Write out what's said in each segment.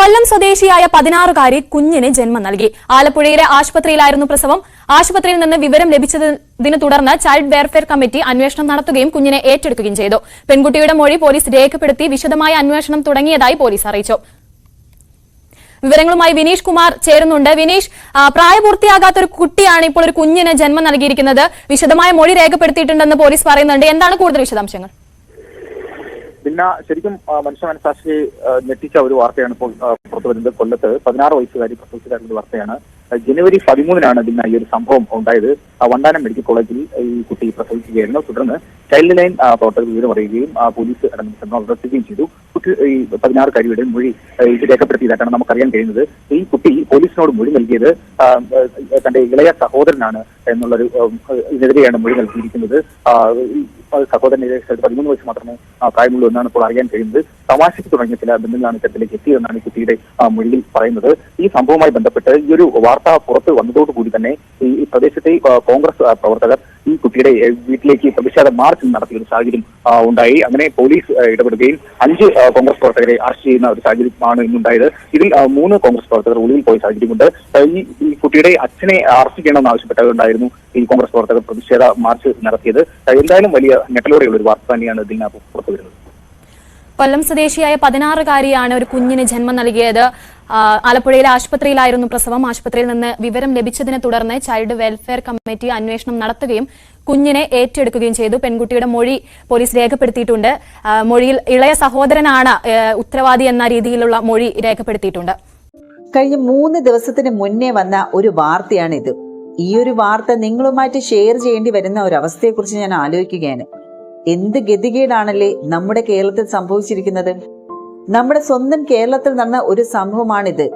കൊല്ലം സ്വദേശിയായ പതിനാറുകാരി കുഞ്ഞിന് ജന്മം നൽകി. ആലപ്പുഴയിലെ ആശുപത്രിയിലായിരുന്നു പ്രസവം. ആശുപത്രിയിൽ നിന്ന് വിവരം ലഭിച്ചതിനെ തുടർന്ന് ചൈൽഡ് വെയർഫെയർ കമ്മിറ്റി അന്വേഷണം നടത്തുകയും കുഞ്ഞിനെ ഏറ്റെടുക്കുകയും ചെയ്തു. പെൺകുട്ടിയുടെ മൊഴി പോലീസ് രേഖപ്പെടുത്തി വിശദമായ അന്വേഷണം തുടങ്ങിയതായി പോലീസ് അറിയിച്ചു. വിവരങ്ങളുമായി വിനീഷ് കുമാർ ചേരുന്നുണ്ട്. വിനീഷ് പ്രായപൂർത്തിയാകാത്ത ഒരു കുട്ടിയാണ് ഇപ്പോൾ ഒരു കുഞ്ഞിന് ജന്മം നൽകിയിരിക്കുന്നത്. വിശദമായ മൊഴി രേഖപ്പെടുത്തിയിട്ടുണ്ടെന്ന് പോലീസ് പറയുന്നുണ്ട്. എന്താണ് കൂടുതൽ വിശദാംശങ്ങൾ? പിന്നെ ശരിക്കും മനുഷ്യ മനസാക്ഷി ഞെട്ടിച്ച ഒരു വാർത്തയാണ് ഇപ്പോൾ പുറത്തു വരുന്നത്. കൊല്ലത്ത് പതിനാറ് വയസ്സുകാരി പ്രസവിച്ചതായിട്ടുള്ള വാർത്തയാണ്. ജനുവരി പതിമൂന്നിനാണ് പിന്നെ ഈ ഒരു സംഭവം ഉണ്ടായത്. വണ്ടാനം മെഡിക്കൽ കോളേജിൽ ഈ കുട്ടി പ്രസവിക്കുകയായിരുന്നു. തുടർന്ന് ചൈൽഡ് ലൈൻ പ്രവർത്തകർ വിവരം അറിയുകയും പോലീസ് അവിടെ ചെയ്തു. കുട്ടി ഈ പതിനാറ് കാര്യയുടെ മൊഴി ഇത് രേഖപ്പെടുത്തിയതായിട്ടാണ് നമുക്കറിയാൻ കഴിയുന്നത്. ഈ കുട്ടി പോലീസിനോട് മൊഴി നൽകിയത് തന്റെ ഇളയ സഹോദരനാണ് എന്നുള്ളൊരു ഇതിനെതിരെയാണ് മൊഴി നൽകിയിരിക്കുന്നത്. ആ, ഈ സഹോദരൻ ഏകദേശം പതിമൂന്ന് വയസ്സ് മാത്രമേ ആ, പ്രായമുള്ളൂ എന്നാണ് ഇപ്പോൾ അറിയാൻ കഴിയുന്നത് തമാശയ്ക്ക് തുടങ്ങിയ ചില ബന്ധങ്ങളാണ് ഇത്തരത്തിലേക്ക് എത്തിയതെന്നാണ് കുട്ടിയുടെ മൊഴിയിൽ പറയുന്നത്. ഈ സംഭവവുമായി ബന്ധപ്പെട്ട് ഈ ഒരു വാർത്ത പുറത്ത് വന്നതോടുകൂടി തന്നെ ഈ പ്രദേശത്തെ കോൺഗ്രസ് പ്രവർത്തകർ ഈ കുട്ടിയുടെ വീട്ടിലേക്ക് പ്രതിഷേധ മാർച്ച് നടത്തിയ ഒരു സാഹചര്യം ഉണ്ടായി. അങ്ങനെ പോലീസ് ഇടപെടുകയും അഞ്ച് കോൺഗ്രസ് പ്രവർത്തകരെ അറസ്റ്റ് ചെയ്യുന്ന ഒരു സാഹചര്യമാണ് ഇന്നുണ്ടായത്. ഇതിൽ മൂന്ന് കോൺഗ്രസ് പ്രവർത്തകർ ഉള്ളിൽ പോയ സാഹചര്യമുണ്ട്. ഈ ഈ കുട്ടിയുടെ അച്ഛനെ അറസ്റ്റ് ചെയ്യണമെന്ന് ആവശ്യപ്പെട്ടവരുണ്ടായിരുന്നു ഈ കോൺഗ്രസ് പ്രവർത്തകർ പ്രതിഷേധ മാർച്ച് നടത്തിയത്. എന്തായാലും വലിയ ഞെട്ടലോടെയുള്ള ഒരു വാർത്ത തന്നെയാണ് ഇതിനകത്ത് പുറത്തു വരുന്നത് കൊല്ലം സ്വദേശിയായ പതിനാറുകാരിയാണ് ഒരു കുഞ്ഞിന് ജന്മം നൽകിയത്. ആലപ്പുഴയിലെ ആശുപത്രിയിലായിരുന്നു പ്രസവം. ആശുപത്രിയിൽ നിന്ന് വിവരം ലഭിച്ചതിനെ തുടർന്ന് ചൈൽഡ് വെൽഫെയർ കമ്മിറ്റി അന്വേഷണം നടത്തുകയും കുഞ്ഞിനെ ഏറ്റെടുക്കുകയും ചെയ്തു. പെൺകുട്ടിയുടെ മൊഴി പോലീസ് രേഖപ്പെടുത്തിയിട്ടുണ്ട്. മൊഴിയിൽ ഇളയ സഹോദരനാണ് ഉത്തരവാദി എന്ന രീതിയിലുള്ള മൊഴി രേഖപ്പെടുത്തിയിട്ടുണ്ട്. കഴിഞ്ഞ മൂന്ന് ദിവസത്തിന് മുന്നേ വന്ന ഒരു വാർത്തയാണിത്. ഈ ഒരു വാർത്ത നിങ്ങളുമായിട്ട് ഷെയർ ചെയ്യേണ്ടി വരുന്ന ഒരു അവസ്ഥയെക്കുറിച്ച് ഞാൻ ആലോചിക്കുകയാണ്. എന്ത് ഗതികേടാണല്ലേ നമ്മുടെ കേരളത്തിൽ സംഭവിച്ചിരിക്കുന്നത്? നമ്മുടെ സ്വന്തം കേരളത്തിൽ നടന്ന ഒരു സംഭവമാണിത്.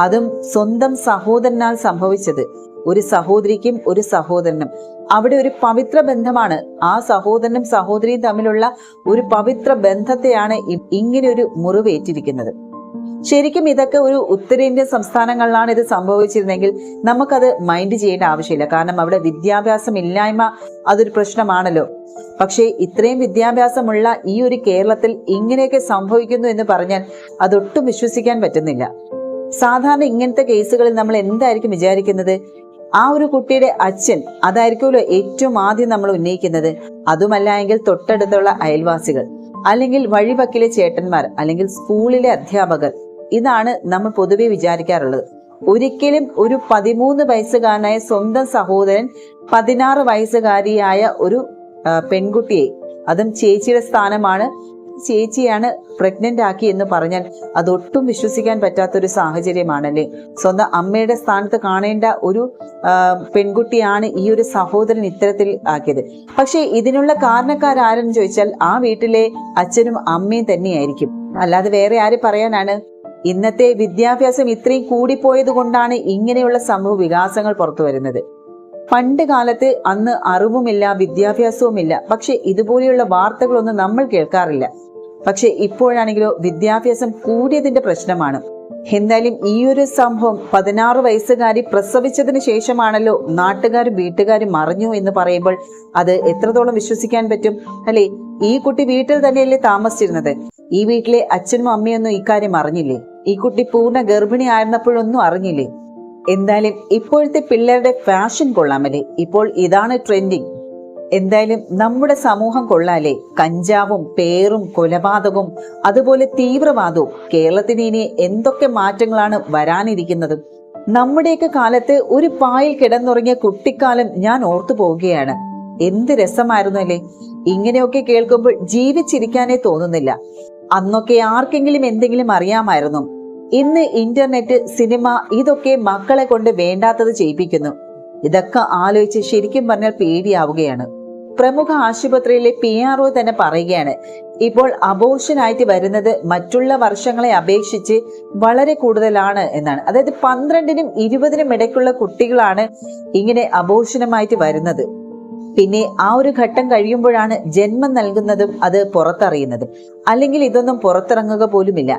അതും സ്വന്തം സഹോദരനാൽ സംഭവിച്ചത്. ഒരു സഹോദരിക്കും ഒരു സഹോദരനും. അവിടെ ഒരു പവിത്ര ബന്ധമാണ്. ആ സഹോദരനും സഹോദരിയും തമ്മിലുള്ള ഒരു പവിത്ര ബന്ധത്തെയാണ് ഇങ്ങനെ ഒരു മുറിവേറ്റിരിക്കുന്നത്. ശരിക്കും ഇതൊക്കെ ഒരു ഉത്തരേന്ത്യൻ സംസ്ഥാനങ്ങളിലാണ് ഇത് സംഭവിച്ചിരുന്നെങ്കിൽ നമുക്കത് മൈൻഡ് ചെയ്യേണ്ട ആവശ്യമില്ല. കാരണം അവിടെ വിദ്യാഭ്യാസം ഇല്ലായ്മ അതൊരു പ്രശ്നമാണല്ലോ. പക്ഷേ ഇത്രയും വിദ്യാഭ്യാസമുള്ള ഈ ഒരു കേരളത്തിൽ ഇങ്ങനെയൊക്കെ സംഭവിക്കുന്നു എന്ന് പറഞ്ഞാൽ അതൊട്ടും വിശ്വസിക്കാൻ പറ്റുന്നില്ല. സാധാരണ ഇങ്ങനത്തെ കേസുകളിൽ നമ്മൾ എന്തായിരിക്കും വിചാരിക്കുന്നത്? ആ ഒരു കുട്ടിയുടെ അച്ഛൻ അതായിരിക്കുമല്ലോ ഏറ്റവും ആദ്യം നമ്മൾ ഉന്നയിക്കുന്നത്. അതുമല്ല എങ്കിൽ തൊട്ടടുത്തുള്ള അയൽവാസികൾ അല്ലെങ്കിൽ വഴിവക്കിലെ ചേട്ടന്മാർ അല്ലെങ്കിൽ സ്കൂളിലെ അധ്യാപകർ ഇതാണ് നമ്മൾ പൊതുവെ വിചാരിക്കാറുള്ളത്. ഒരിക്കലും ഒരു പതിമൂന്ന് വയസ്സുകാരനായ സ്വന്തം സഹോദരൻ പതിനാറ് വയസ്സുകാരിയായ ഒരു പെൺകുട്ടിയെ അതും ചേച്ചിയുടെ സ്ഥാനമാണ് ചേച്ചിയാണ് പ്രഗ്നന്റ് ആക്കി എന്ന് പറഞ്ഞാൽ അതൊട്ടും വിശ്വസിക്കാൻ പറ്റാത്ത ഒരു സാഹചര്യമാണല്ലേ? സ്വന്തം അമ്മയുടെ സ്ഥാനത്ത് കാണേണ്ട ഒരു പെൺകുട്ടിയാണ് ഈ ഒരു സഹോദരൻ ഇത്തരത്തിൽ ആക്കിയത്. പക്ഷേ ഇതിനുള്ള കാരണക്കാരാരെന്ന് ചോദിച്ചാൽ ആ വീട്ടിലെ അച്ഛനും അമ്മയും തന്നെയായിരിക്കും. അല്ലാതെ വേറെ ആര് പറയാനാണ്? ഇന്നത്തെ വിദ്യാഭ്യാസം ഇത്രയും കൂടിപ്പോയത് കൊണ്ടാണ് ഇങ്ങനെയുള്ള സമൂഹ വികാസങ്ങൾ പുറത്തു വരുന്നത്. പണ്ട് കാലത്ത് അന്ന് അറിവുമില്ല വിദ്യാഭ്യാസവുമില്ല. പക്ഷെ ഇതുപോലെയുള്ള വാർത്തകളൊന്നും നമ്മൾ കേൾക്കാറില്ല. പക്ഷെ ഇപ്പോഴാണെങ്കിലോ വിദ്യാഭ്യാസം കൂടിയതിന്റെ പ്രശ്നമാണ്. എന്തായാലും ഈ ഒരു സംഭവം പതിനാറ് വയസ്സുകാരി പ്രസവിച്ചതിന് ശേഷമാണല്ലോ നാട്ടുകാരും വീട്ടുകാരും മറിഞ്ഞു എന്ന് പറയുമ്പോൾ അത് എത്രത്തോളം വിശ്വസിക്കാൻ പറ്റും? അല്ലെ? ഈ കുട്ടി വീട്ടിൽ തന്നെയല്ലേ താമസിച്ചിരുന്നത്? ഈ വീട്ടിലെ അച്ഛനും അമ്മയൊന്നും ഇക്കാര്യം അറിഞ്ഞില്ലേ? ഈ കുട്ടി പൂർണ ഗർഭിണി ആയിരുന്നപ്പോഴൊന്നും അറിഞ്ഞില്ലേ? എന്തായാലും ഇപ്പോഴത്തെ പിള്ളേരുടെ ഫാഷൻ കൊള്ളാമല്ലേ? ഇപ്പോൾ ഇതാണ് ട്രെൻഡിങ് എന്തായാലും നമ്മുടെ സമൂഹം കൊള്ളാലേ കഞ്ചാവും പേറും കൊലപാതകവും അതുപോലെ തീവ്രവാദവും. കേരളത്തിന് ഇനി എന്തൊക്കെ മാറ്റങ്ങളാണ് വരാനിരിക്കുന്നത്? നമ്മുടെയൊക്കെ കാലത്ത് ഒരു പായിൽ കിടന്നുറങ്ങിയ കുട്ടിക്കാലം ഞാൻ ഓർത്തു പോവുകയാണ്. എന്ത് രസമായിരുന്നു അല്ലേ ഇങ്ങനെയൊക്കെ കേൾക്കുമ്പോൾ ജീവിച്ചിരിക്കാനേ തോന്നുന്നില്ല. അന്നൊക്കെ ആർക്കെങ്കിലും എന്തെങ്കിലും അറിയാമായിരുന്നു. ഇന്ന് ഇന്റർനെറ്റ് സിനിമ ഇതൊക്കെ മക്കളെ കൊണ്ട് വേണ്ടാത്തത് ചെയ്യിപ്പിക്കുന്നു. ഇതൊക്കെ ആലോചിച്ച് ശരിക്കും പറഞ്ഞാൽ പേടിയാവുകയാണ്. പ്രമുഖ ആശുപത്രിയിലെ പി ആർ ഒ തന്നെ പറയുകയാണ് ഇപ്പോൾ അബോർഷനായിട്ട് വരുന്നത് മറ്റുള്ള വർഷങ്ങളെ അപേക്ഷിച്ച് വളരെ കൂടുതലാണ് എന്നാണ്. അതായത് പന്ത്രണ്ടിനും ഇരുപതിനും ഇടയ്ക്കുള്ള കുട്ടികളാണ് ഇങ്ങനെ അബോർഷനുമായിട്ട് വരുന്നത്. പിന്നെ ആ ഒരു ഘട്ടം കഴിയുമ്പോഴാണ് ജന്മം നൽകുന്നതും അത് പുറത്തറിയുന്നതും. അല്ലെങ്കിൽ ഇതൊന്നും പുറത്തിറങ്ങുക പോലുമില്ല.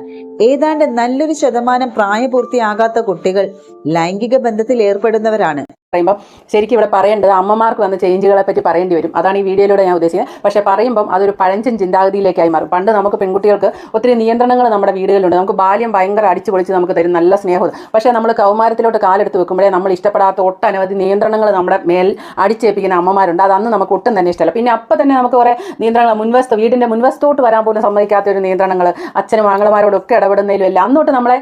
ഏതാണ്ട് നല്ലൊരു ശതമാനം പ്രായപൂർത്തിയാകാത്ത കുട്ടികൾ ലൈംഗിക ബന്ധത്തിൽ ഏർപ്പെടുന്നവരാണ്. പറയുമ്പോൾ ശരിക്കും ഇവിടെ പറയേണ്ടത് അമ്മമാർക്ക് വന്ന ചേഞ്ചുകളെ പറ്റി പറയേണ്ടി വരും. അതാണ് ഈ വീഡിയോയിലൂടെ ഞാൻ ഉദ്ദേശിക്കുന്നത്. പക്ഷേ പറയുമ്പം അതൊരു പഴഞ്ചൻ ചിന്താഗതിയിലേക്കായി മാറും. പണ്ട് നമുക്ക് പെൺകുട്ടികൾക്ക് ഒത്തിരി നിയന്ത്രണങ്ങൾ നമ്മുടെ വീടുകളിലുണ്ട്. നമുക്ക് ബാല്യം ഭയങ്കര അടിച്ചു പൊളിച്ച് നമുക്ക് തരും നല്ല സ്നേഹം. പക്ഷേ നമ്മൾ കൗമാരത്തിലോട്ട് കാലെടുത്ത് വെക്കുമ്പോഴേ നമ്മൾ ഇഷ്ടപ്പെടാത്ത ഒട്ടനവധി നിയന്ത്രണങ്ങൾ നമ്മുടെ മേൽ അടിച്ചേൽപ്പിക്കുന്ന അമ്മമാരുണ്ട്. അത് അന്ന് നമുക്ക് ഒട്ടും തന്നെ ഇഷ്ടമല്ല. പിന്നെ അപ്പം തന്നെ നമുക്ക് കുറേ നിയന്ത്രണങ്ങൾ. മുൻവശത്ത് വീടിന്റെ മുൻവശത്തോട്ട് വരാൻ പോലും സമ്മതിക്കാത്ത ഒരു നിയന്ത്രണങ്ങൾ അച്ഛനും ആങ്ങളമാരോടൊക്കെ ഇടപെടുന്നതിലും എല്ലാം അന്നോട്ട് നമ്മളെ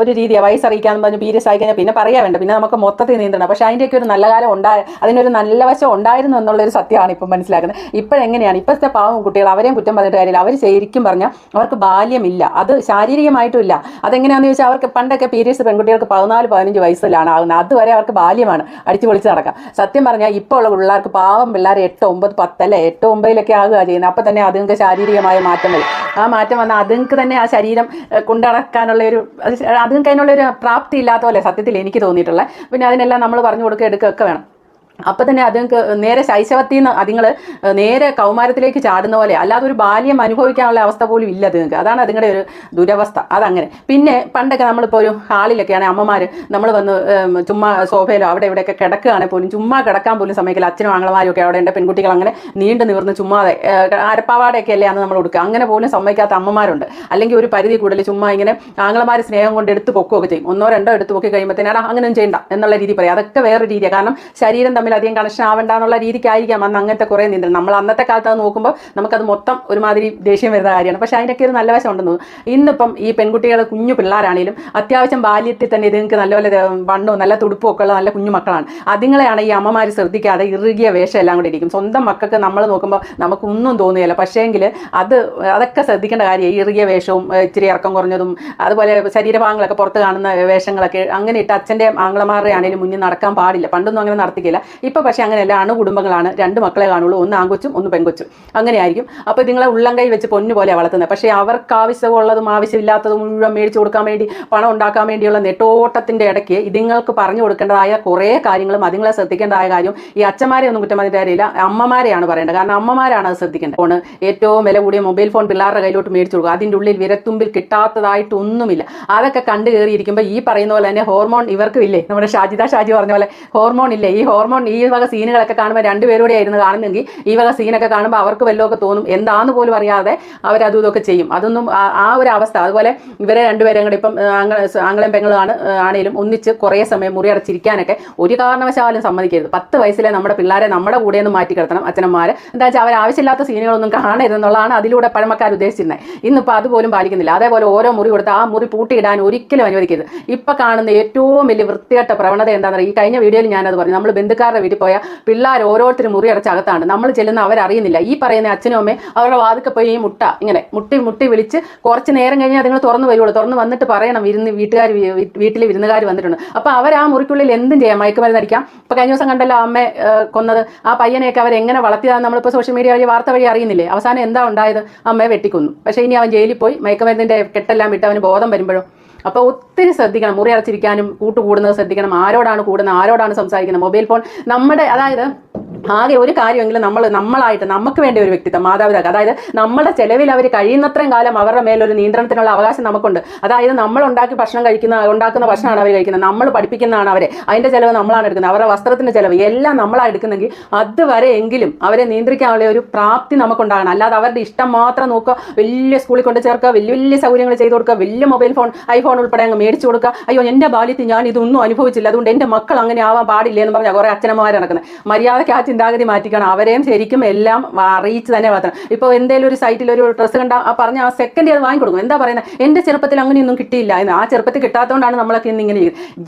ഒരു രീതിയാണ് വയസ്സറിയിക്കാന്ന് പറഞ്ഞ് പീരിയസ് ആയി കഴിഞ്ഞാൽ പിന്നെ പറയാൻ വേണ്ട. പിന്നെ നമുക്ക് മൊത്തത്തിൽ നിയന്ത്രണം. പക്ഷേ അതിന്റെയൊക്കെ ഒരു നല്ല കാലം ഉണ്ടായ അതിനൊരു നല്ല വശം ഉണ്ടായിരുന്നു എന്നുള്ളൊരു സത്യമാണ് ഇപ്പം മനസ്സിലാക്കുന്നത്. ഇപ്പോഴെങ്ങനെയാണ്? ഇപ്പോഴത്തെ പാവം കുട്ടികൾ അവരെയും കുറ്റം പറഞ്ഞിട്ട് കാര്യമില്ല. അവർ ശരിക്കും പറഞ്ഞാൽ അവർക്ക് ബാല്യമില്ല. അത് ശാരീരികമായിട്ടും ഇല്ല അതെങ്ങനെയാണെന്ന് ചോദിച്ചാൽ അവർക്ക് പണ്ടൊക്കെ പീരിയഡ്സ് പെൺകുട്ടികൾക്ക് പതിനാല് പതിനഞ്ച് വയസ്സിലാണ് ആകുന്നത് അതുവരെ അവർക്ക് ബാല്യമാണ് അടിച്ചു പൊളിച്ച് നടക്കാം സത്യം പറഞ്ഞാൽ ഇപ്പോൾ ഉള്ള പിള്ളേർക്ക് പാവം പിള്ളേർ എട്ട് ഒമ്പത് പത്തല്ലേ എട്ട് ഒമ്പതിലൊക്കെ ആകുക ചെയ്യുന്നത്. അപ്പം തന്നെ അതിന്റെ ശാരീരികമായ മാറ്റം വരും ആ മാറ്റം വന്ന അതുങ്ങൾക്ക് തന്നെ ആ ശരീരം കൊണ്ടടക്കാനുള്ള ഒരു അത് അതുങ്ങൾക്ക് അതിനുള്ള ഒരു പ്രാപ്തി ഇല്ലാത്ത പോലെ സത്യത്തിൽ എനിക്ക് തോന്നിയിട്ടുള്ളത്. പിന്നെ അതിനെല്ലാം നമ്മൾ പറഞ്ഞു കൊടുക്കുക എടുക്കുകയൊക്കെ വേണം. അപ്പം തന്നെ അതുങ്ങൾക്ക് നേരെ ശൈശവത്തിൽ നിന്ന് അതുങ്ങൾ നേരെ കൗമാരത്തിലേക്ക് ചാടുന്ന പോലെ അല്ലാതെ ഒരു ബാല്യം അനുഭവിക്കാനുള്ള അവസ്ഥ പോലും ഇല്ല അതുങ്ങൾക്ക് അതാണ് അതുങ്ങളുടെ ഒരു ദുരവസ്ഥ. അതങ്ങനെ. പിന്നെ പണ്ടൊക്കെ നമ്മളിപ്പോൾ ഒരു ഹാളിലൊക്കെയാണ് അമ്മമാർ നമ്മൾ വന്ന് ചുമ്മാ സോഫയിലോ അവിടെ ഇവിടെയൊക്കെ കിടക്കുകയാണെങ്കിൽ പോലും ചുമ്മാ കിടക്കാൻ പോലും സമയക്കില്ല അച്ഛനും ആങ്ങളമാരും ഒക്കെ അവിടെ ഉണ്ട് പെൺകുട്ടികൾ അങ്ങനെ നീണ്ടു നിവർന്ന് ചുമ്മാതെ അരപ്പാവാടയൊക്കെ അല്ലേ അന്ന് നമ്മൾ കൊടുക്കുക അങ്ങനെ പോലും സമ്മതിക്കാത്ത അമ്മമാരുണ്ട്. അല്ലെങ്കിൽ ഒരു പരിധി കൂടുതൽ ചുമ്മാ ഇങ്ങനെ ആങ്ങളമാർ സ്നേഹം കൊണ്ട് എടുത്ത് പൊക്കുകയൊക്കെ ചെയ്യും. ഒന്നോ രണ്ടോ എടുത്ത് പൊക്കി കഴിയുമ്പോഴത്തേനാണ് "എടാ, അങ്ങനെയൊന്നും ചെയ്യണ്ട എന്നുള്ള രീതി പറയും. അതൊക്കെ വേറൊരു രീതിയാണ് കാരണം ശരീരം തമ്മിൽ അധികം കണക്ഷൻ ആവണ്ട എന്നുള്ള രീതിക്കായിരിക്കാം അന്ന് അങ്ങനത്തെ കുറേ നീന്തൽ. നമ്മൾ അന്നത്തെ കാലത്ത് അത് നോക്കുമ്പോൾ നമുക്കത് മൊത്തം ഒരുമാതിരി ദേഷ്യം വരുന്ന കാര്യമാണ്. പക്ഷേ അതിനൊക്കെ ഒരു നല്ല വശം ഉണ്ടെന്ന് ഇന്നിപ്പം ഈ പെൺകുട്ടികൾ കുഞ്ഞു പിള്ളേരാണെങ്കിലും അത്യാവശ്യം ബാല്യത്തിൽ തന്നെ ഇതുങ്ങൾക്ക് നല്ല പോലെ വണ്ണോ നല്ല തുടുപ്പും ഒക്കെ ഉള്ള നല്ല കുഞ്ഞു മക്കളാണ്. അതുങ്ങളെയാണ് ഈ അമ്മമാർ ശ്രദ്ധിക്കാതെ ഇറുകിയ വേഷം എല്ലാം കൂടി ഇരിക്കും. സ്വന്തം മക്കൾക്ക് നമ്മൾ നോക്കുമ്പോൾ നമുക്കൊന്നും തോന്നുകയില്ല. പക്ഷേങ്കിൽ അത് അതൊക്കെ ശ്രദ്ധിക്കേണ്ട കാര്യം ഇറുകിയ വേഷവും ഇച്ചിരി ഇറക്കം കുറഞ്ഞതും അതുപോലെ ശരീരഭാഗങ്ങളൊക്കെ പുറത്ത് കാണുന്ന വേഷങ്ങളൊക്കെ അങ്ങനെ ഇട്ട് അച്ഛന്റെ ആംഗ്ലമാരുടെ ആണെങ്കിലും മുന്നിൽ നടക്കാൻ പാടില്ല. പണ്ടൊന്നും അങ്ങനെ നടത്തിക്കില്ല ഇപ്പോൾ പക്ഷേ അങ്ങനെയല്ല അണുകുടുംബങ്ങളാണ് രണ്ട് മക്കളെ കാണുള്ളൂ. ഒന്ന് ആങ്കൊച്ചും ഒന്ന് പെൺകൊച്ചും. അങ്ങനെയായിരിക്കും. അപ്പോൾ നിങ്ങളെ ഉള്ളം കൈ വെച്ച് പൊന്നു പോലെ വളർത്തുന്നത് പക്ഷേ അവർക്ക് ആവശ്യമുള്ളതും ആവശ്യമില്ലാത്തതും മുഴുവൻ മേടിച്ചു കൊടുക്കാൻ വേണ്ടി പണം ഉണ്ടാക്കാൻ വേണ്ടിയുള്ള നെട്ടോട്ടത്തിന്റെ ഇടയ്ക്ക് ഇതുങ്ങൾക്ക് പറഞ്ഞു കൊടുക്കേണ്ടതായ കുറേ കാര്യങ്ങളും അതുങ്ങളെ ശ്രദ്ധിക്കേണ്ടതായ കാര്യം ഈ അച്ഛന്മാരെ ഒന്നും കുറ്റം കാര്യമില്ല. അമ്മമാരെയാണ് പറയേണ്ടത്. കാരണം അമ്മമാരാണ് അത് ശ്രദ്ധിക്കേണ്ടത്. ഫോണ് ഏറ്റവും വില കൂടിയ മൊബൈൽ ഫോൺ പിള്ളേരുടെ കയ്യിലോട്ട് മേടിച്ചു കൊടുക്കുക. അതിന്റെ ഉള്ളിൽ വിരത്തുമ്പിൽ കിട്ടാത്തതായിട്ടൊന്നുമില്ല അതൊക്കെ കണ്ടു കയറിയിരിക്കുമ്പോൾ ഈ പറയുന്ന പോലെ തന്നെ ഹോർമോൺ ഇവർക്കും ഇല്ലേ? നമ്മുടെ ഷാജിദ ഷാജി പറഞ്ഞ പോലെ ഹോർമോൺ ഇല്ലേ? ഈ ഹോർമോൺ ഈ വക സീനുകളൊക്കെ കാണുമ്പോൾ രണ്ടുപേരോടെ ആയിരുന്നു കാണുന്നെങ്കിൽ ഈ വക സീനൊക്കെ കാണുമ്പോൾ അവർക്ക് വല്ലതൊക്കെ തോന്നും. എന്താന്ന് പോലും അറിയാതെ അവരതും ഇതൊക്കെ ചെയ്യും. അതൊന്നും ആ- ഒരു അവസ്ഥ. അതുപോലെ ഇവരെ രണ്ടുപേരും കൂടെ ഇപ്പം ആംഗ പെങ്ങളുമാണ് ആണേലും ഒന്നിച്ച് കുറേ സമയം മുറി അടച്ചിരിക്കാനൊക്കെ ഒരു കാരണവശാലും സമ്മതിക്കരുത്. പത്ത് വയസ്സിലെ നമ്മുടെ പിള്ളേരെ നമ്മുടെ കൂടെ ഒന്ന് മാറ്റി കിടത്തണം അച്ഛനന്മാർ എന്താ വെച്ചാൽ അവർ ആവശ്യമില്ലാത്ത സീനുകളൊന്നും കാണരുതെന്നുള്ളതാണ് അതിലൂടെ പഴമക്കാർ ഉദ്ദേശിച്ചിരുന്നത് ഇന്നിപ്പോൾ അതുപോലും പാലിക്കുന്നില്ല. അതേപോലെ ഓരോ മുറി കൊടുത്ത് ആ മുറി പൂട്ടിയിടാൻ ഒരിക്കലും അനുവദിക്കരുത്. ഇപ്പം കാണുന്ന ഏറ്റവും വലിയ വൃത്തികെട്ട പ്രവണത എന്താണെന്ന് ഈ കഴിഞ്ഞ വീഡിയോയിൽ ഞാനത് പറഞ്ഞു. നമ്മൾ ബന്ധുക്കാരുടെ വീട്ടിൽ പോയാൽ പിള്ളേർ ഓരോരുത്തരും മുറി അടച്ചകത്താണ് നമ്മൾ ചെല്ലുന്ന അവരറിയുന്നില്ല. ഈ പറയുന്ന അച്ഛനും അമ്മയും അവരുടെ വാതിക്കെ പോയി ഈ മുട്ട ഇങ്ങനെ മുട്ടി മുട്ടി വിളിച്ച് കുറച്ച് നേരം കഴിഞ്ഞാൽ നിങ്ങൾ തുറന്നു വരുള്ളൂ. തുറന്ന് വന്നിട്ട് പറയണം വിരുന്ന് വീട്ടുകാർ വീട്ടിൽ വിരുന്നുകാർ വന്നിട്ടുണ്ട്. അപ്പോൾ അവർ ആ മുറിക്കുള്ളിൽ എന്തും ചെയ്യാം. മയക്കുമരുന്ന് അടിക്കാം ഇപ്പോൾ കഴിഞ്ഞ ദിവസം കണ്ടല്ലോ അമ്മ കൊന്നത്. ആ പയ്യനെയൊക്കെ അവർ എങ്ങനെ വളർത്തിയതാണ് നമ്മളിപ്പോൾ സോഷ്യൽ മീഡിയ വഴി വാർത്ത വഴി അറിയുന്നില്ലേ? അവസാനം എന്താ ഉണ്ടായത്? അമ്മയെ വെട്ടിക്കൊന്നു. പക്ഷേ ഇനി അവൻ ജയിലിൽ പോയി മയക്കുമരുന്നിന്റെ കെട്ടെല്ലാം വിട്ട് അവന് ബോധം വരുമ്പോഴും? അപ്പോൾ ഒത്തിരി ശ്രദ്ധിക്കണം മുറി അടച്ചിരിക്കാനും കൂട്ടുകൂടുന്നത് ശ്രദ്ധിക്കണം ആരോടാണ് കൂടുന്നത് ആരോടാണ് സംസാരിക്കുന്നത് മൊബൈൽ ഫോൺ നമ്മുടെ അതായത് ആകെ ഒരു കാര്യമെങ്കിലും നമ്മൾ നമ്മളായിട്ട് നമുക്ക് വേണ്ടി ഒരു വ്യക്തിത്വം മാതാപിതാക്കൾ. അതായത് നമ്മുടെ ചെലവിൽ അവർ കഴിയുന്നത്രയും കാലം അവരുടെ മേലൊരു നിയന്ത്രണത്തിനുള്ള അവകാശം നമുക്കുണ്ട്. അതായത് നമ്മൾ ഉണ്ടാക്കി ഭക്ഷണം കഴിക്കുന്ന ഉണ്ടാക്കുന്ന ഭക്ഷണമാണ് അവർ കഴിക്കുന്നത്. നമ്മൾ പഠിപ്പിക്കുന്നതാണ് അവരെ. അതിന്റെ ചിലവ് നമ്മളാണ് എടുക്കുന്നത്. അവരുടെ വസ്ത്രത്തിന്റെ ചിലവ് എല്ലാം നമ്മളാണ് എടുക്കുന്നെങ്കിൽ അതുവരെ എങ്കിലും അവരെ നിയന്ത്രിക്കാനുള്ള ഒരു പ്രാപ്തി നമുക്കുണ്ടാകണം. അല്ലാതെ അവരുടെ ഇഷ്ടം മാത്രം നോക്കുക വലിയ സ്കൂളിൽ കൊണ്ട് ചേർക്കുക വലിയ വലിയ സൗകര്യങ്ങൾ ചെയ്തു കൊടുക്കുക വലിയ മൊബൈൽ ഫോൺ ഐഫോൺ ഉൾപ്പെടെ അങ്ങ് മേടിച്ചു കൊടുക്കുക. അയ്യോ എന്റെ ബാല്യത്തിൽ ഞാൻ ഇതൊന്നും അനുഭവിച്ചില്ല. അതുകൊണ്ട് എന്റെ മക്കൾ അങ്ങനെ ആവാൻ പാടില്ല എന്ന് പറഞ്ഞാൽ കുറേ അച്ഛനമ്മമാർ നടക്കുന്നത്. മര്യാദയ്ക്ക് ആ ചിന്താഗതി മാറ്റിക്കണം. അവരെയും ശരിക്കും എല്ലാം അറിയിച്ച് തന്നെ വളർത്തണം. ഇപ്പോൾ എന്തെങ്കിലും ഒരു സൈറ്റിൽ ഒരു ഡ്രസ്സ് കണ്ട പറഞ്ഞ ആ സെക്കൻഡ് അത് വാങ്ങിക്കൊടുക്കും. എന്താ പറയുന്നത് എന്റെ ചെറുപ്പത്തിൽ അങ്ങനെയൊന്നും കിട്ടിയില്ല എന്ന്. ആ ചെറുപ്പത്തിൽ കിട്ടാത്തതുകൊണ്ടാണ് നമ്മളൊക്കെ ഇന്ന് ഇങ്ങനെ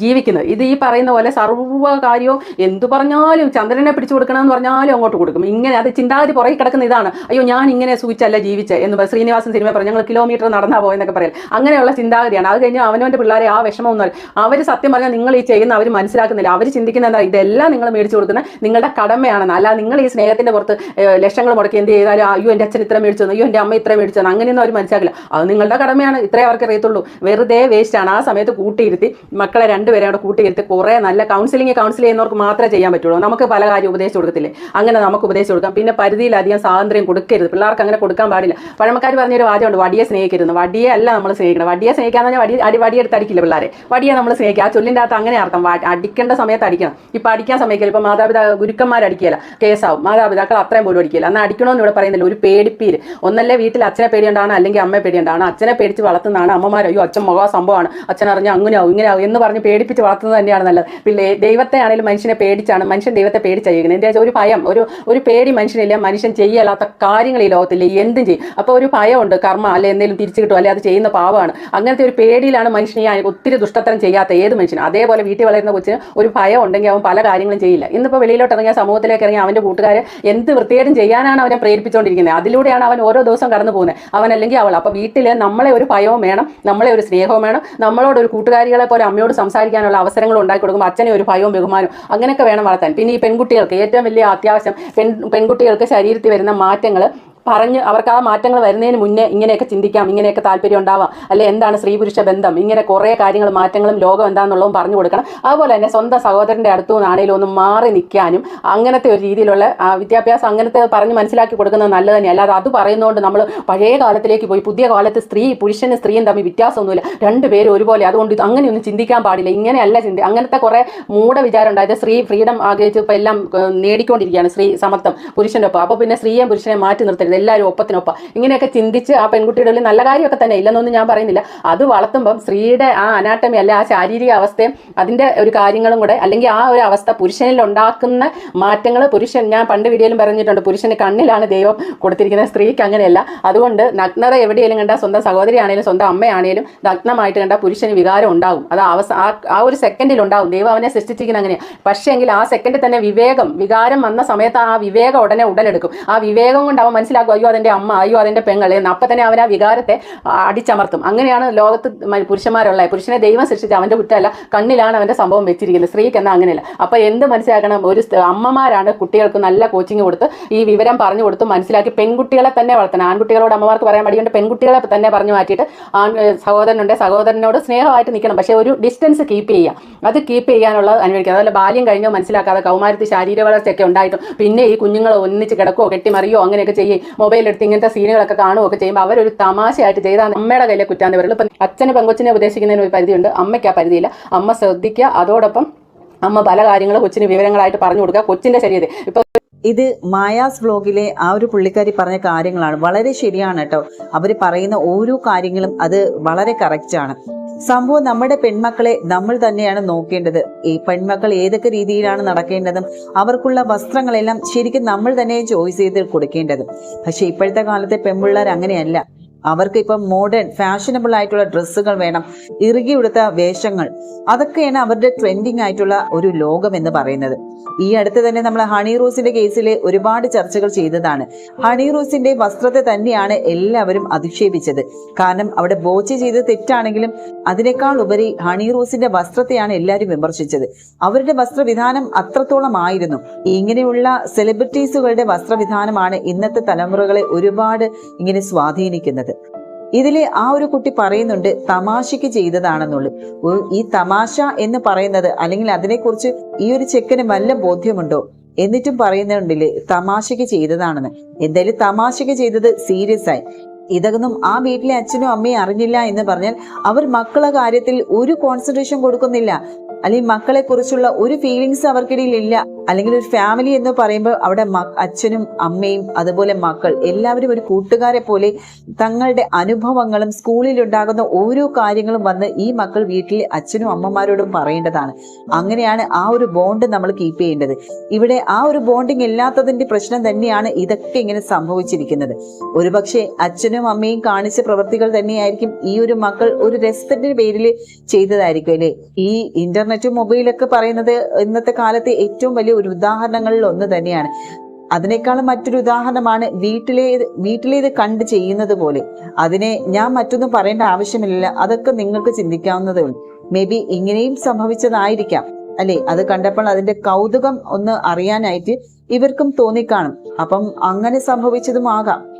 ജീവിക്കുന്നത്. ഇത് ഈ പറയുന്ന പോലെ സർവ കാര്യവും എന്തു പറഞ്ഞാലും ചന്ദ്രനെ പിടിച്ചു കൊടുക്കണമെന്ന് പറഞ്ഞാലും അങ്ങോട്ട് കൊടുക്കും. ഇങ്ങനെ അത് ചിന്താഗതി പുറകെ കിടക്കുന്ന ഇതാണ്. അയ്യോ ഞാൻ ഇങ്ങനെ സൂചിച്ചല്ല ജീവിച്ചത് എന്ന് ശ്രീനിവാസൻ സിനിമ പറഞ്ഞു. ഞങ്ങൾ കിലോമീറ്റർ നടന്നാ പോയെന്നൊക്കെ പറയൽ അങ്ങനെയുള്ള ചിന്താഗതിയാണ്. അത് കഴിഞ്ഞ് അവനവന്റെ പിള്ളേരെ ആ വിഷമമൊന്നും അവർ സത്യം പറഞ്ഞാൽ നിങ്ങൾ ഈ ചെയ്യുന്ന അവർ മനസ്സിലാക്കുന്നില്ല. അവർ ചിന്തിക്കുന്ന എന്താ? ഇതെല്ലാം നിങ്ങൾ മേടിച്ചു കൊടുക്കുന്ന നിങ്ങളുടെ കടമയാണ്. സ്നേഹത്തിലൂടെയാണെന്ന് അല്ലാതെ നിങ്ങൾ ഈ സ്നേഹത്തിന്റെ പുറത്ത് ലക്ഷങ്ങൾ മുടക്കി എന്ത് ചെയ്താലും അയ്യോ എന്റെ അച്ഛൻ ഇത്ര മേടിച്ചു അയ്യോ എന്റെ അമ്മ ഇത്ര മേടിച്ചു അങ്ങനെയൊന്നും അവർ മനസ്സിലാക്കില്ല. അത് നിങ്ങളുടെ കടമയാണ്. ഇത്രേ അവർക്ക് അറിയത്തുള്ളൂ. വെറുതെ ആണ്. ആ സമയത്ത് കൂട്ടിയിരുത്തി മക്കളെ രണ്ടുപേരെ അവിടെ കൂട്ടിയിരുത്തി കുറേ നല്ല കൗൺസിലിംഗ് കൗൺസിൽ ചെയ്യുന്നവർക്ക് മാത്രമേ ചെയ്യാൻ പറ്റുള്ളൂ. നമുക്ക് പല കാര്യം ഉപദേശിച്ച് കൊടുക്കത്തില്ലേ? അങ്ങനെ നമുക്ക് ഉപദേശിച്ച് കൊടുക്കാം. പിന്നെ പരിധിയിലധികം സ്വാതന്ത്ര്യം കൊടുക്കരുത്. പിള്ളേർക്ക് അങ്ങനെ കൊടുക്കാൻ പാടില്ല. പഴമക്കാർ പറഞ്ഞൊരു വാചകമുണ്ട് വടിയെ സ്നേഹിക്കരുത് വടിയെ അല്ല നമ്മൾ സ്നേഹിക്കണം വടിയെ സ്നേഹിക്കാന്ന് പറഞ്ഞാൽ വടി അടി വടിയെടുത്ത് അടിക്കില്ല പിള്ളേരെ? വടിയെ നമ്മൾ സ്നേഹിക്കുക. ആ ചൊല്ലിന്റെ അകത്ത് അങ്ങനെ അർത്ഥം. അടിക്കേണ്ട സമയത്ത് അടിക്കണം. ഇപ്പം അടിക്കാൻ സമയത്ത് ഇപ്പം മാതാപിതാ ഗുരുക്കന്മാർ അടിക്കില്ല കേസാവും. മാതാപിതാക്കൾ അത്രയും പോലും അടിക്കില്ല എന്നാൽ അടിക്കണമെന്ന് ഇവിടെ പറയുന്നില്ല. ഒരു പേടിപ്പീര്. ഒന്നല്ലേ വീട്ടിൽ അച്ഛനെ പേടിയുണ്ടാണ് അല്ലെങ്കിൽ അമ്മയെ പേടിയുണ്ടാണ്. അച്ഛനെ പേടിച്ച് വളർത്തുന്നതാണ് അമ്മമാർ അയ്യോ അച്ഛൻ മുഖാ സംഭവമാണ്. അച്ഛൻ അറിഞ്ഞ അങ്ങനെയാവും ഇങ്ങനെയാവും എന്ന് പറഞ്ഞ് പേടിപ്പിച്ച് വളർത്തുന്നത് തന്നെയാണ് നല്ലത്. പിന്നെ ദൈവത്തെ ആണെങ്കിലും മനുഷ്യനെ പേടിച്ചാണ് മനുഷ്യൻ ദൈവത്തെ പേടിച്ചാണ് ചെയ്യുന്നത് എന്താ ഒരു ഭയം ഒരു ഒരു പേടി മനുഷ്യനില്ല. മനുഷ്യൻ ചെയ്യലാത്ത കാര്യങ്ങൾ ഈ ലോകത്തില്ല എന്തും ചെയ്യും. അപ്പോൾ ഒരു ഭയമുണ്ട്. കർമ്മ അല്ലെ എന്തെങ്കിലും തിരിച്ചു കിട്ടും അല്ലെ അത് ചെയ്യുന്ന പാവമാണ് അങ്ങനത്തെ ഒരു പേടിയിലാണ് മനുഷ്യനെ ഈ ഒത്തിരി ദുഷ്ടത്തരം ചെയ്യാത്ത ഏത് മനുഷ്യനും. അതേപോലെ വീട്ടിൽ വളരുന്ന കൊച്ചിന് ഒരു ഭയം ഉണ്ടെങ്കിൽ അവൻ പല കാര്യങ്ങളും ചെയ്യില്ല. ഇന്നിപ്പോൾ വെളിയിലോട്ട് ഇറങ്ങിയ സമൂഹത്തിലേക്ക് ഇറങ്ങി അവന്റെ കൂട്ടുകാരെ എന്ത് വൃത്തികേടും ചെയ്യാനാണ് അവനെ പ്രേരിപ്പിച്ചുകൊണ്ടിരിക്കുന്നത് അതിലൂടെയാണ് അവൻ ഓരോ ദിവസം കടന്നു പോകുന്നത് അവൻ അവൾ. അപ്പോൾ വീട്ടിൽ നമ്മളെ ഒരു ഭയവും വേണം നമ്മളെ ഒരു സ്നേഹവും വേണം നമ്മളോട് ഒരു കൂട്ടുകാരികളെ പോലെ അമ്മയോട് സംസാരിക്കാനുള്ള അവസരങ്ങൾ ഉണ്ടാക്കി കൊടുക്കുമ്പോൾ അച്ഛനെ ഒരു ഭയവും ബഹുമാനവും അങ്ങനെയൊക്കെ വേണം വളർത്താൻ. പിന്നെ ഈ പെൺകുട്ടികൾക്ക് ഏറ്റവും വലിയ അത്യാവശ്യം പെൺ പെൺകുട്ടികൾക്ക് ശരീരത്തിൽ വരുന്ന മാറ്റങ്ങൾ പറഞ്ഞ് അവർക്ക് ആ മാറ്റങ്ങൾ വരുന്നതിന് മുന്നേ ഇങ്ങനെയൊക്കെ ചിന്തിക്കാം ഇങ്ങനെയൊക്കെ താല്പര്യം ഉണ്ടാവാം. അല്ലെ? എന്താണ് സ്ത്രീ പുരുഷ ബന്ധം? ഇങ്ങനെ കുറേ കാര്യങ്ങൾ മാറ്റങ്ങളും ലോകം എന്താണെന്നുള്ളതും പറഞ്ഞു കൊടുക്കണം. അതുപോലെ തന്നെ സ്വന്തം സഹോദരന്റെ അടുത്തു നിന്നാണേലും ഒന്ന് മാറി നിൽക്കാനും അങ്ങനത്തെ ഒരു രീതിയിലുള്ള വിദ്യാഭ്യാസം അങ്ങനത്തെ പറഞ്ഞ് മനസ്സിലാക്കി കൊടുക്കുന്നത് നല്ലത് തന്നെ അല്ലാതെ അത് പറയുന്നതുകൊണ്ട് നമ്മൾ പഴയ കാലത്തിലേക്ക് പോയി പുതിയ കാലത്ത് സ്ത്രീ പുരുഷനും സ്ത്രീയും തമ്മിൽ വ്യത്യാസമൊന്നുമില്ല. രണ്ടുപേരും ഒരുപോലെ. അതുകൊണ്ട് അങ്ങനെയൊന്നും ചിന്തിക്കാൻ പാടില്ല. ഇങ്ങനെയല്ല ചിന്തി അങ്ങനത്തെ കുറേ മൂഢ വിചാരം ഉണ്ടായത് സ്ത്രീ ഫ്രീഡം ആഗ്രഹിച്ച് എല്ലാം നേടിക്കൊണ്ടിരിക്കുകയാണ് സ്ത്രീ സമത്വം പുരുഷന്റെ ഒപ്പം. അപ്പോൾ പിന്നെ സ്ത്രീയും പുരുഷനെ മാറ്റി നിർത്തരുത്. എല്ലാവരും ഒപ്പത്തിനൊപ്പം. ഇങ്ങനെയൊക്കെ ചിന്തിച്ച് ആ പെൺകുട്ടിയുടെ ഉള്ളിൽ നല്ല കാര്യമൊക്കെ തന്നെ ഇല്ലെന്നൊന്നും ഞാൻ പറയുന്നില്ല. അത് വളർത്തുമ്പം സ്ത്രീയുടെ ആ അനാട്ടമി അല്ല ആ ശാരീരിക അവസ്ഥയും അതിന്റെ ഒരു കാര്യങ്ങളും കൂടെ അല്ലെങ്കിൽ ആ ഒരു അവസ്ഥ പുരുഷനിൽ ഉണ്ടാക്കുന്ന മാറ്റങ്ങൾ പുരുഷൻ ഞാൻ പണ്ട് വീഡിയോയിലും പറഞ്ഞിട്ടുണ്ട് പുരുഷന് കണ്ണിലാണ് ദൈവം കൊടുത്തിരിക്കുന്നത് സ്ത്രീക്ക് അങ്ങനെയല്ല. അതുകൊണ്ട് നഗ്നത എവിടെയെങ്കിലും കണ്ട സ്വന്തം സഹോദരിയാണേലും സ്വന്തം അമ്മയാണെങ്കിലും നഗ്നമായിട്ട് കണ്ട പുരുഷന് വികാരം ഉണ്ടാകും അത് അവസ ആ- ഒരു സെക്കൻഡിൽ ഉണ്ടാവും. ദൈവം അവനെ സൃഷ്ടിച്ചിരിക്കുന്ന അങ്ങനെയാണ് പക്ഷേ എങ്കിൽ ആ സെക്കൻഡിൽ തന്നെ വിവേകം വികാരം വന്ന സമയത്ത് ആ വിവേകം ഉടനെ ഉടലെടുക്കും. ആ വിവേകം കൊണ്ട് അവൻ മനസ്സിലാക്കും അയ്യോ അതിന്റെ അമ്മ അയ്യോ അതിന്റെ പെങ്ങളെ എന്ന്. അപ്പം തന്നെ അവൻ ആ വികാരത്തെ അടിച്ചമർത്തും. അങ്ങനെയാണ് ലോകത്ത് പുരുഷന്മാരുള്ള പുരുഷനെ ദൈവം സൃഷ്ടിച്ച് അവന്റെ കുറ്റമല്ല. കണ്ണിലാണ് അവന്റെ സംഭവം വെച്ചിരിക്കുന്നത്. സ്ത്രീക്ക് എന്നാൽ അങ്ങനെയല്ല. അപ്പോൾ എന്ത് മനസ്സിലാക്കണം? ഒരു അമ്മമാരാണ് കുട്ടികൾക്ക് നല്ല കോച്ചിങ് കൊടുത്ത് ഈ വിവരം പറഞ്ഞു കൊടുത്ത് മനസ്സിലാക്കി പെൺകുട്ടികളെ തന്നെ വളർത്തണം. ആൺകുട്ടികളോട് അമ്മമാർക്ക് പറയാൻ മടിയുണ്ട്. പെൺകുട്ടികളെ തന്നെ പറഞ്ഞു മാറ്റിയിട്ട് ആൺ സഹോദരനുണ്ട്. സഹോദരനോട് സ്നേഹമായിട്ട് നിൽക്കണം. പക്ഷേ ഒരു ഡിസ്റ്റൻസ് കീപ്പ് ചെയ്യുക. അത് കീപ്പ് ചെയ്യാനുള്ള അനുവദിക്കുക. അതല്ല ബാല്യം കഴിഞ്ഞോ മനസ്സിലാക്കാതെ കൗമാരത്തിൽ ശാരീരിക വളർച്ചയൊക്കെ ഉണ്ടായിട്ടും പിന്നെ ഈ കുഞ്ഞുങ്ങളെ ഒന്നിച്ച് കിടക്കുകയോ കെട്ടിമറിയോ അങ്ങനെയൊക്കെ ചെയ്യും. മൊബൈൽ എടുത്ത് ഇങ്ങനത്തെ സീനുകളൊക്കെ കാണുകയൊക്കെ ചെയ്യുമ്പോൾ അവരൊരു തമാശയായിട്ട് ചെയ്താൽ അമ്മയുടെ കയ്യിലെ കുറ്റാന്ന് വരുള്ളൂ ഇപ്പം അച്ഛന് പെങ്കൊച്ചിനെ ഉപദേശിക്കുന്നതിന് ഒരു പരിധിയുണ്ട്. അമ്മയ്ക്ക് ആ പരിധിയില്ല. അമ്മ ശ്രദ്ധിക്കുക. അതോടൊപ്പം അമ്മ പല കാര്യങ്ങളും കൊച്ചിന് വിവരങ്ങളായിട്ട് പറഞ്ഞു കൊടുക്കുക. കൊച്ചിന്റെ ശരീരത്തിൽ. ഇപ്പൊ ഇത് മായാസ് വ്ലോഗിലെ ആ ഒരു പുള്ളിക്കാരി പറഞ്ഞ കാര്യങ്ങളാണ്. വളരെ ശരിയാണ് കേട്ടോ. അവർ പറയുന്ന ഓരോ കാര്യങ്ങളും അത് വളരെ കറക്റ്റ് ആണ്. സംഭവം നമ്മുടെ പെൺമക്കളെ നമ്മൾ തന്നെയാണ് നോക്കേണ്ടത്. ഈ പെൺമക്കൾ ഏതൊക്കെ രീതിയിലാണ് നടക്കേണ്ടതും അവർക്കുള്ള വസ്ത്രങ്ങളെല്ലാം ശരിക്കും നമ്മൾ തന്നെ ചോയ്സ് ചെയ്ത് കൊടുക്കേണ്ടത്. പക്ഷെ ഇപ്പോഴത്തെ കാലത്തെ പെൺപിള്ളേർ അങ്ങനെയല്ല. അവർക്ക് ഇപ്പം മോഡേൺ ഫാഷനബിൾ ആയിട്ടുള്ള ഡ്രസ്സുകൾ വേണം. ഇറുകി ഉടുത്ത വേഷങ്ങൾ. അതൊക്കെയാണ് അവരുടെ ട്രെൻഡിങ് ആയിട്ടുള്ള ഒരു ലോകം എന്ന് പറയുന്നത്. ഈ അടുത്ത് തന്നെ നമ്മൾ ഹണി റോസിന്റെ കേസിൽ ഒരുപാട് ചർച്ചകൾ ചെയ്തതാണ്. ഹണി റോസിന്റെ വസ്ത്രത്തെ തന്നെയാണ് എല്ലാവരും അധിക്ഷേപിച്ചത്. കാരണം അവിടെ ബോച്ച് ചെയ്ത് തെറ്റാണെങ്കിലും അതിനേക്കാൾ ഉപരി ഹണി റോസിന്റെ വസ്ത്രത്തെയാണ് എല്ലാവരും വിമർശിച്ചത്. അവരുടെ വസ്ത്രവിധാനം അത്രത്തോളം ആയിരുന്നു. ഇങ്ങനെയുള്ള സെലിബ്രിറ്റീസുകളുടെ വസ്ത്രവിധാനമാണ് ഇന്നത്തെ തലമുറകളെ ഒരുപാട് ഇങ്ങനെ സ്വാധീനിക്കുന്നത്. ഇതിലെ ആ ഒരു കുട്ടി പറയുന്നുണ്ട് തമാശയ്ക്ക് ചെയ്തതാണെന്നുള്ളു. ഈ തമാശ എന്ന് പറയുന്നത് അല്ലെങ്കിൽ അതിനെക്കുറിച്ച് ഈ ഒരു ചെക്കന് വല്ല ബോധ്യമുണ്ടോ? എന്നിട്ടും പറയുന്നുണ്ടല്ലേ തമാശയ്ക്ക് ചെയ്തതാണെന്ന്. എന്തായാലും തമാശയ്ക്ക് ചെയ്തത് സീരിയസ് ആയി. ഇതൊന്നും ആ വീട്ടിലെ അച്ഛനും അമ്മയും അറിഞ്ഞില്ല എന്ന് പറഞ്ഞാൽ അവർ മക്കളെ കാര്യത്തിൽ ഒരു കോൺസെൻട്രേഷൻ കൊടുക്കുന്നില്ല. അല്ലെങ്കിൽ മക്കളെ കുറിച്ചുള്ള ഒരു ഫീലിങ്സ് അവർക്കിടയിൽ ഇല്ല. അല്ലെങ്കിൽ ഒരു ഫാമിലി എന്ന് പറയുമ്പോൾ അവിടെ അച്ഛനും അമ്മയും അതുപോലെ മക്കൾ എല്ലാവരും ഒരു കൂട്ടുകാരെ പോലെ തങ്ങളുടെ അനുഭവങ്ങളും സ്കൂളിൽ ഉണ്ടാകുന്ന ഓരോ കാര്യങ്ങളും വന്ന് ഈ മക്കൾ വീട്ടിലെ അച്ഛനും അമ്മമാരോടും പറയേണ്ടതാണ്. അങ്ങനെയാണ് ആ ഒരു ബോണ്ട് നമ്മൾ കീപ്പ് ചെയ്യേണ്ടത്. ഇവിടെ ആ ഒരു ബോണ്ടിങ് ഇല്ലാത്തതിന്റെ പ്രശ്നം തന്നെയാണ് ഇതൊക്കെ ഇങ്ങനെ സംഭവിച്ചിരിക്കുന്നത്. ഒരുപക്ഷെ അച്ഛനും അമ്മയും കാണിച്ച പ്രവൃത്തികൾ തന്നെയായിരിക്കും ഈ ഒരു മക്കൾ ഒരു രസത്തിന്റെ പേരിൽ ചെയ്തതായിരിക്കും അല്ലെ? ഈ ഇന്റർനെറ്റും മൊബൈലൊക്കെ പറയുന്നത് ഇന്നത്തെ കാലത്ത് ഏറ്റവും വലിയ ഒരു ഉദാഹരണങ്ങളിൽ ഒന്ന് തന്നെയാണ്. അതിനേക്കാളും മറ്റൊരു ഉദാഹരണമാണ് വീട്ടിലെ വീട്ടിലേത് കണ്ട് ചെയ്യുന്നത് പോലെ. അതിനെ ഞാൻ മറ്റൊന്നും പറയേണ്ട ആവശ്യമില്ല അതൊക്കെ നിങ്ങൾക്ക് ചിന്തിക്കാവുന്നതേ ഉള്ളൂ. മേ ബി ഇങ്ങനെയും സംഭവിച്ചതായിരിക്കാം. അല്ലെ? അത് കണ്ടപ്പോൾ അതിന്റെ കൗതുകം ഒന്ന് അറിയാനായിട്ട് ഇവർക്കും തോന്നിക്കാണും. അപ്പം അങ്ങനെ സംഭവിച്ചതും ആകാം.